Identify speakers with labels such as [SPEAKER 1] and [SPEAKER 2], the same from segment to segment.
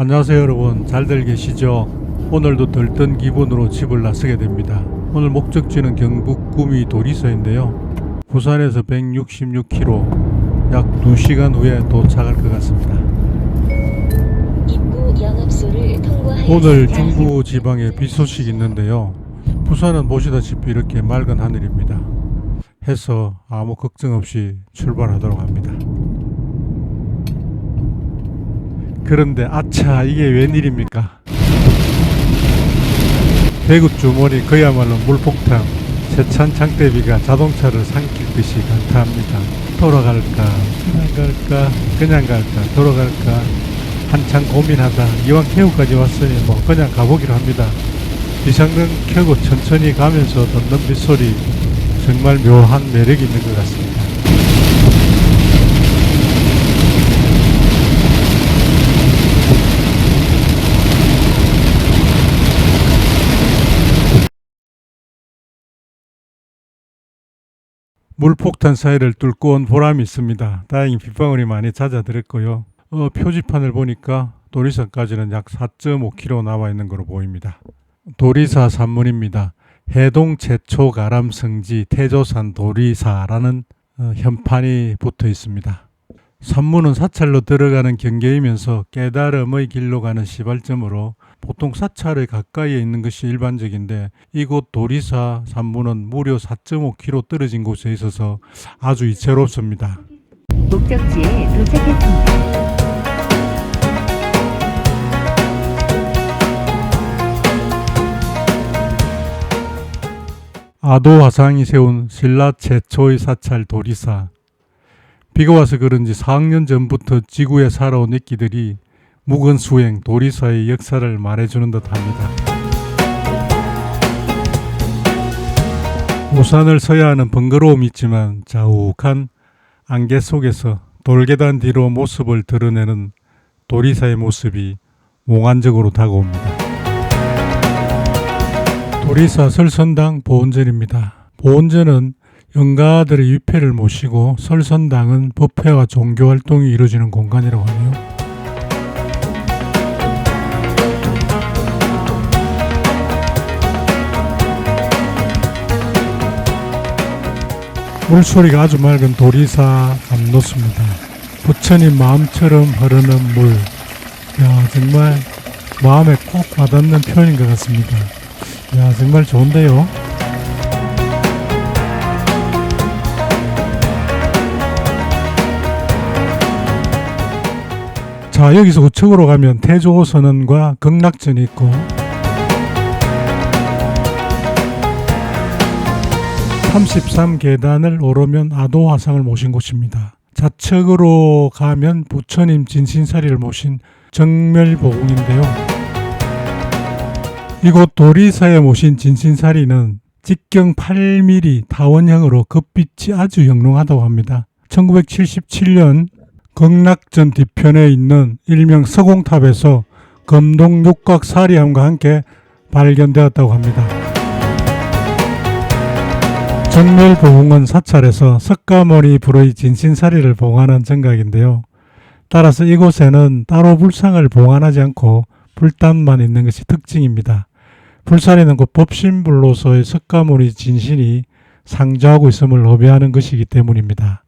[SPEAKER 1] 안녕하세요 여러분 잘들 계시죠? 오늘도 들뜬 기분으로 집을 나서게 됩니다. 오늘 목적지는 경북 구미 도리서인데요. 부산에서 166km 약 2시간 후에 도착할 것 같습니다. 오늘 중부 지방에 비 소식이 있는데요. 부산은 보시다시피 이렇게 맑은 하늘입니다. 해서 아무 걱정 없이 출발하도록 합니다. 그런데 아차 이게 웬일입니까? 대구 주머니 그야말로 물폭탄 세찬 장대비가 자동차를 삼킬 듯이 강타합니다. 돌아갈까 그냥 갈까 그냥 갈까 돌아갈까 한참 고민하다 이왕 태우까지 왔으니 뭐 그냥 가보기로 합니다. 비상등 켜고 천천히 가면서 듣는 빗소리 정말 묘한 매력이 있는 것 같습니다. 물폭탄 사이를 뚫고 온 보람이 있습니다. 다행히 빗방울이 많이 잦아들었고요. 어, 표지판을 보니까 도리사까지는 약 4.5km 나와 있는 것으로 보입니다. 도리사 산문입니다. 해동 제초 가람 성지 태조산 도리사라는 어, 현판이 붙어 있습니다. 산문은 사찰로 들어가는 경계이면서 깨달음의 길로 가는 시발점으로 보통 사찰의 가까이에 있는 것이 일반적인데 이곳 도리사 산문은 무려 4.5km 떨어진 곳에 있어서 아주 이채롭습니다.
[SPEAKER 2] 목적지에 도착했습니다.
[SPEAKER 1] 아도 화상이 세운 신라 최초의 사찰 도리사. 비가 와서 그런지 4학년 전부터 지구에 살아온 액기들이 묵은 수행 도리사의 역사를 말해주는 듯합니다. 우산을 서야 하는 번거로움이 있지만 자욱한 안개 속에서 돌계단 뒤로 모습을 드러내는 도리사의 모습이 몽환적으로 다가옵니다. 도리사 설선당 보온전입니다. 보온전은 영가들의 위패를 모시고 설선당은 법회와 종교 활동이 이루어지는 공간이라고 하네요. 물소리가 아주 맑은 도리사 감로수입니다. 부처님 마음처럼 흐르는 물. 야, 정말 마음에 꼭 와닿는 표현인 것 같습니다. 야, 정말 좋은데요. 자, 여기서 우측으로 가면 태조선언과 극락전이 있고 33계단을 오르면 아도화상을 모신 곳입니다. 좌측으로 가면 부처님 진신사리를 모신 정멸보궁인데요. 이곳 도리사에 모신 진신사리는 직경 8mm 다원형으로 급빛이 아주 영롱하다고 합니다. 1977년 극락전 뒤편에 있는 일명 서공탑에서 금동 육각 사리함과 함께 발견되었다고 합니다. 정멸보궁은 사찰에서 석가모니 불의 진신사리를 봉하는 정각인데요. 따라서 이곳에는 따로 불상을 봉안하지 않고 불단만 있는 것이 특징입니다. 불사리는 곧 법신불로서의 석가모니 진신이 상주하고 있음을 의미하는 것이기 때문입니다.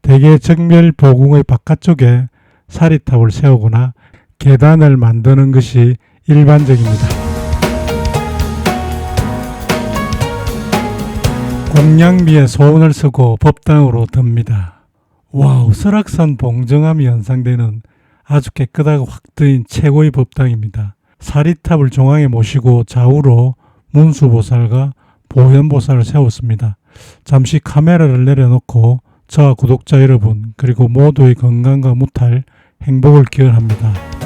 [SPEAKER 1] 대개 정멸보궁의 바깥쪽에 사리탑을 세우거나 계단을 만드는 것이 일반적입니다. 공양미에 소원을 쓰고 법당으로 듭니다. 와우, 설악산 봉정암이 연상되는 아주 깨끗하고 확 트인 최고의 법당입니다. 사리탑을 중앙에 모시고 좌우로 문수보살과 보현보살을 세웠습니다. 잠시 카메라를 내려놓고 저와 구독자 여러분 그리고 모두의 건강과 무탈 행복을 기원합니다.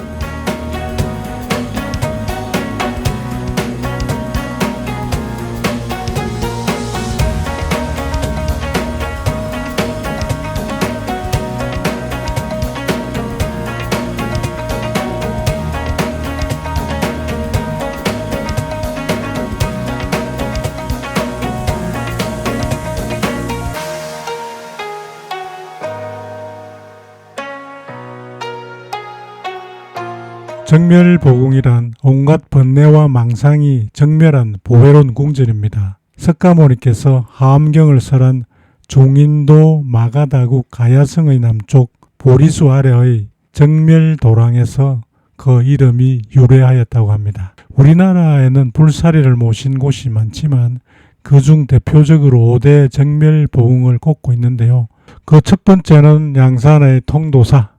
[SPEAKER 1] 정멸보궁이란 온갖 번뇌와 망상이 정멸한 보배로운 궁전입니다. 석가모니께서 하암경을 설한 중인도 마가다국 가야성의 남쪽 보리수 아래의 정멸도랑에서 그 이름이 유래하였다고 합니다. 우리나라에는 불사리를 모신 곳이 많지만 그중 대표적으로 5대 정멸보궁을 꼽고 있는데요. 그 첫 번째는 양산의 통도사,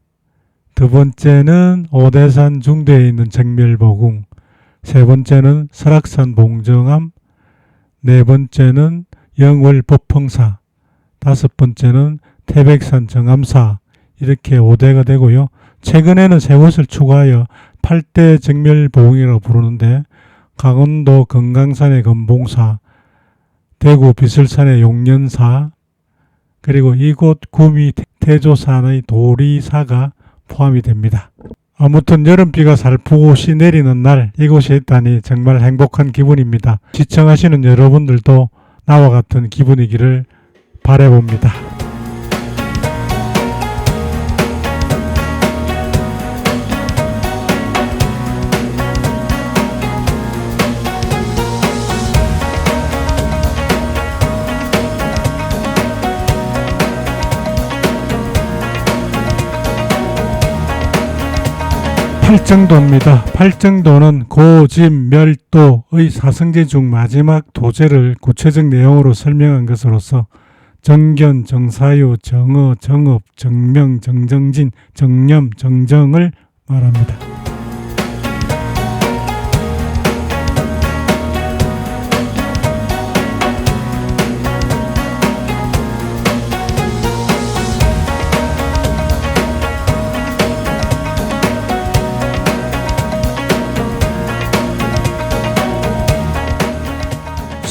[SPEAKER 1] 두 번째는 오대산 중대에 있는 정멸보궁, 세 번째는 설악산 봉정암, 네 번째는 영월 법흥사, 다섯 번째는 태백산 정암사 이렇게 5대가 되고요. 최근에는 세 곳을 추가하여 8대 정멸보궁이라고 부르는데 강원도 금강산의 금봉사, 대구 비설산의 용년사, 그리고 이곳 구미 태조산의 도리사가 포함이 됩니다. 아무튼 여름비가 씨 내리는 날 이곳에 있다니 정말 행복한 기분입니다. 시청하시는 여러분들도 나와 같은 기분이기를 바래봅니다. 팔정도입니다. 팔정도는 고집멸도의 사성제 중 마지막 도제를 구체적 내용으로 설명한 것으로서 정견, 정사유, 정어, 정업, 정명, 정정진, 정념, 정정을 말합니다.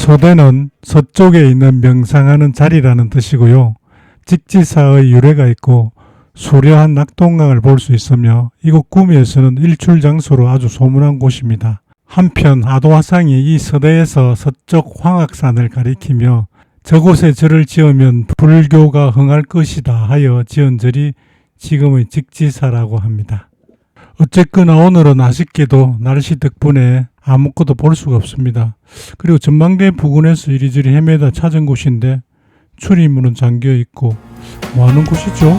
[SPEAKER 1] 소대는 서쪽에 있는 명상하는 자리라는 뜻이고요. 직지사의 유래가 있고 수려한 낙동강을 볼 수 있으며 이곳 구미에서는 일출 장소로 아주 소문난 곳입니다. 한편 아도화상이 이 서대에서 서쪽 황악산을 가리키며 저곳에 절을 지으면 불교가 흥할 것이다 하여 지은 절이 지금의 직지사라고 합니다. 어쨌거나 오늘은 아쉽게도 날씨 덕분에 아무것도 볼 수가 없습니다. 그리고 전망대 부근에서 이리저리 헤매다 찾은 곳인데 출입문은 잠겨 있고 뭐 하는 곳이죠?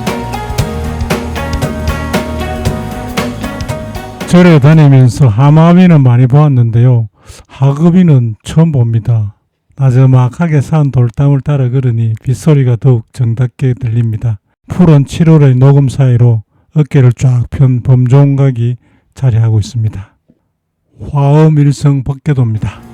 [SPEAKER 1] 절에 다니면서 하마비는 많이 보았는데요. 하급이는 처음 봅니다. 나저막하게 산 돌담을 따라 걸으니 빗소리가 더욱 정답게 들립니다. 푸른 7월의 녹음 사이로 어깨를 쫙 편 범종각이 자리하고 있습니다. 화엄일성 법계도입니다.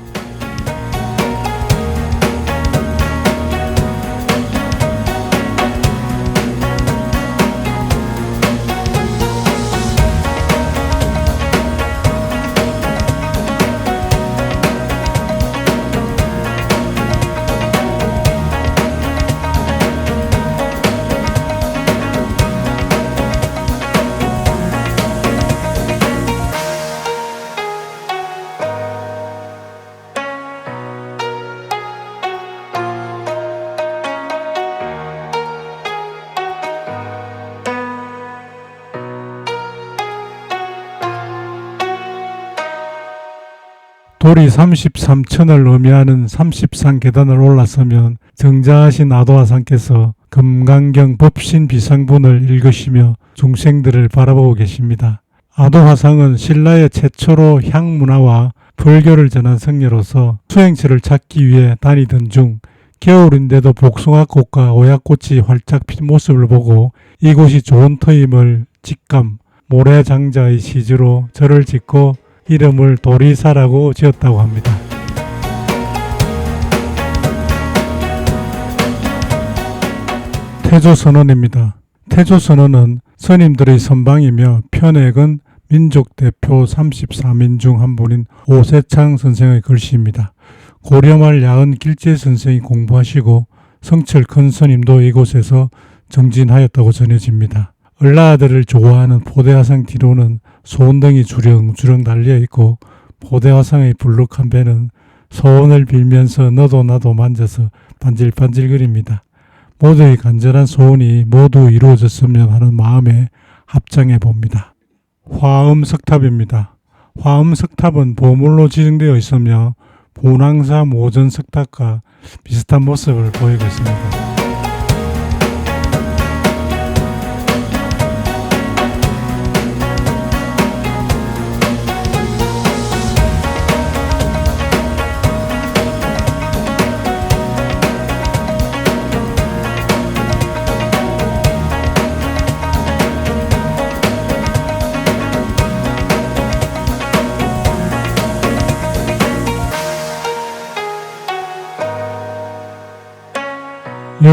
[SPEAKER 1] 돌이 33천을 의미하는 33 계단을 올라서면 정자하신 아도하상께서 금강경 법신 비상분을 읽으시며 중생들을 바라보고 계십니다. 아도화상은 신라의 최초로 향문화와 불교를 전한 성녀로서 수행처를 찾기 위해 다니던 중 겨울인데도 복숭아꽃과 오약꽃이 활짝 핀 모습을 보고 이곳이 좋은 터임을 직감 모래장자의 시주로 절을 짓고 이름을 도리사라고 지었다고 합니다. 태조선언입니다. 태조선언은 스님들의 선방이며 편액은 민족 대표 34민 중 한 분인 오세창 선생의 글씨입니다. 고려말 야은 길재 선생이 공부하시고 성철 큰 스님도 이곳에서 정진하였다고 전해집니다. 을라아들을 좋아하는 포대화상 뒤로는 소원등이 주렁주렁 달려 있고 포대화상의 불룩한 배는 소원을 빌면서 너도 나도 만져서 반질반질거립니다. 모두의 간절한 소원이 모두 이루어졌으면 하는 마음에 합장해 봅니다. 화엄 석탑입니다. 화엄 석탑은 보물로 지정되어 있으며 분황사 모전 석탑과 비슷한 모습을 보이고 있습니다.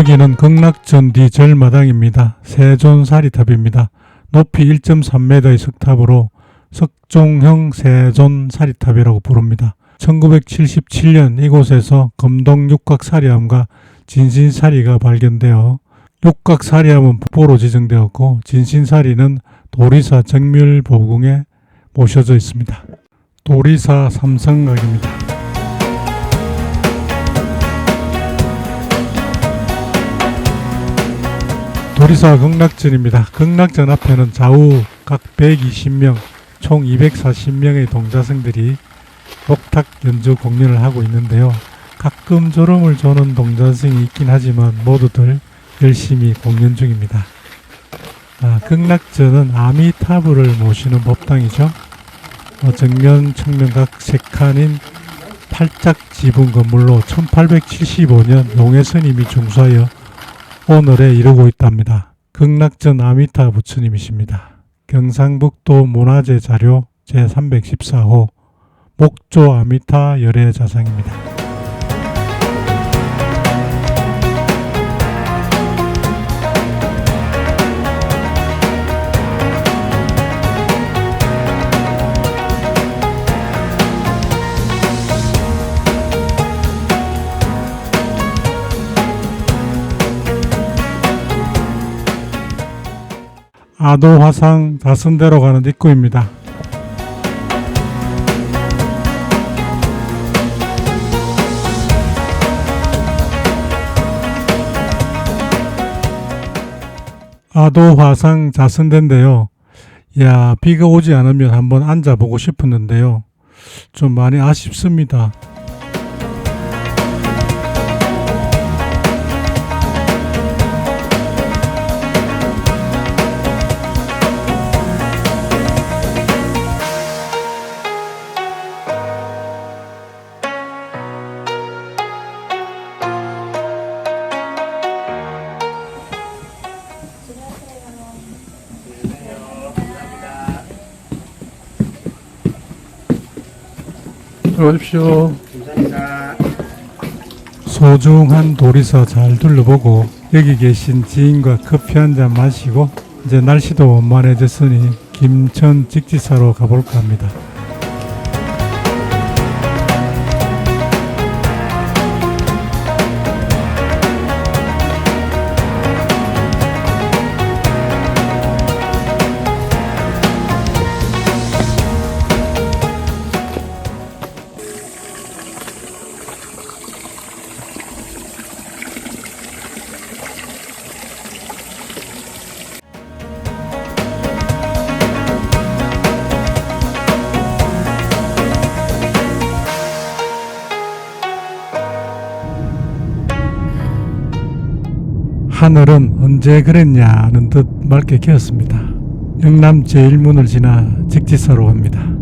[SPEAKER 1] 여기는 극락전 뒤 절마당입니다. 세존사리탑입니다. 높이 1.3m의 석탑으로 석종형 세존사리탑이라고 부릅니다. 1977년 이곳에서 금동 육각사리암과 진신사리가 발견되어 육각사리암은 북보로 지정되었고 진신사리는 도리사 정밀보궁에 모셔져 있습니다. 도리사 삼성각입니다. 도리사 극락전입니다. 극락전 앞에는 좌우 각 120명, 총 240명의 동자승들이 목탁 연주 공연을 하고 있는데요. 가끔 졸음을 조는 동자승이 있긴 하지만 모두들 열심히 공연 중입니다. 아, 극락전은 아미타불을 모시는 법당이죠. 어, 정면, 측면 각 3칸인 팔짝 지붕 건물로 1875년 용해 스님이 중수하여 오늘에 이루고 있답니다. 극락전 아미타 부처님이십니다. 경상북도 문화재 자료 제314호 목조 아미타 열애 자상입니다. 아도 화상 자선대로 가는 입구입니다. 아도 화상 자선대인데요. 야, 비가 오지 않으면 한번 앉아보고 싶었는데요. 좀 많이 아쉽습니다. 들어오십시오. 소중한 도리사 잘 둘러보고 여기 계신 지인과 커피 한 잔 마시고 이제 날씨도 원만해졌으니 김천 직지사로 가볼까 합니다. 하늘은 언제 그랬냐는 듯 맑게 개었습니다. 영남 제1문을 지나 직지사로
[SPEAKER 2] 구간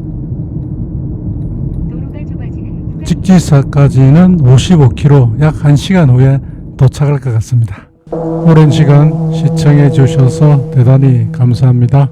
[SPEAKER 1] 직지사까지는 55km 약 1시간 후에 도착할 것 같습니다. 오랜 시간 시청해 주셔서 대단히 감사합니다.